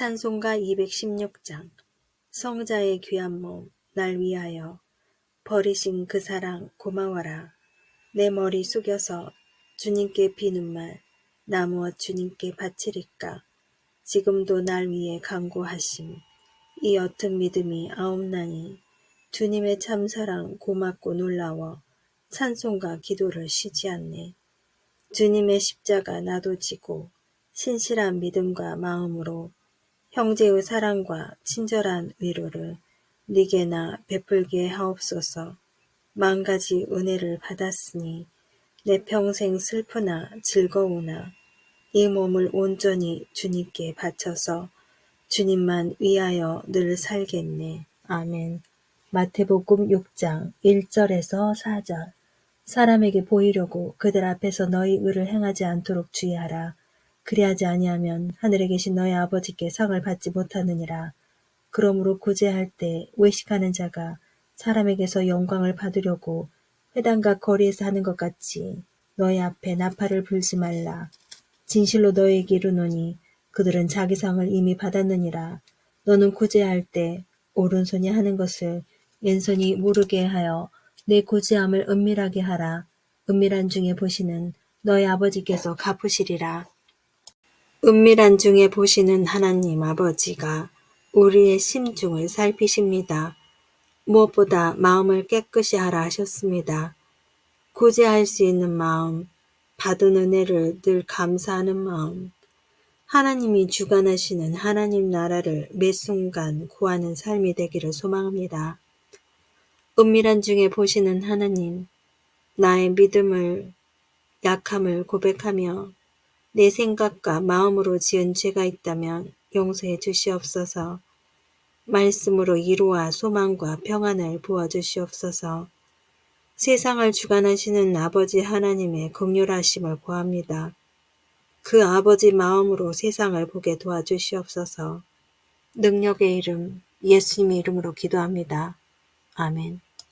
찬송가 216장 성자의 귀한 몸 날 위하여 버리신 그 사랑 고마워라. 내 머리 숙여서 주님께 비는 말 나 무엇 주님께 바치리까. 지금도 날 위해 간구하심. 이 어떤 믿음이 아옵나니 주님의 참사랑 고맙고 놀라워 찬송과 기도를 쉬지 않네. 주님의 십자가 나도 지고 신실한 믿음과 마음으로 형제의 사랑과 친절한 위로를 네게나 베풀게 하옵소서. 만 가지 은혜를 받았으니 내 평생 슬프나 즐거우나 이 몸을 온전히 주님께 바쳐서 주님만 위하여 늘 살겠네. 아멘. 마태복음 6장 1절에서 4절 사람에게 보이려고 그들 앞에서 너희 의를 행하지 않도록 주의하라. 그리하지 아니하면 하늘에 계신 너희 아버지께 상을 받지 못하느니라. 그러므로 구제할 때 외식하는 자가 사람에게서 영광을 받으려고 회당과 거리에서 하는 것 같이 너희 앞에 나팔을 불지 말라. 진실로 너희에게 이르노니 그들은 자기 상을 이미 받았느니라. 너는 구제할 때 오른손이 하는 것을 왼손이 모르게 하여 내 구제함을 은밀하게 하라. 은밀한 중에 보시는 너희 아버지께서 갚으시리라. 은밀한 중에 보시는 하나님 아버지가 우리의 심중을 살피십니다. 무엇보다 마음을 깨끗이 하라 하셨습니다. 구제할 수 있는 마음, 받은 은혜를 늘 감사하는 마음, 하나님이 주관하시는 하나님 나라를 매 순간 구하는 삶이 되기를 소망합니다. 은밀한 중에 보시는 하나님, 나의 믿음을, 약함을 고백하며 내 생각과 마음으로 지은 죄가 있다면 용서해 주시옵소서. 말씀으로 이루와 소망과 평안을 부어 주시옵소서. 세상을 주관하시는 아버지 하나님의 긍휼하심을 구합니다. 그 아버지 마음으로 세상을 보게 도와주시옵소서. 능력의 이름, 예수님의 이름으로 기도합니다. 아멘.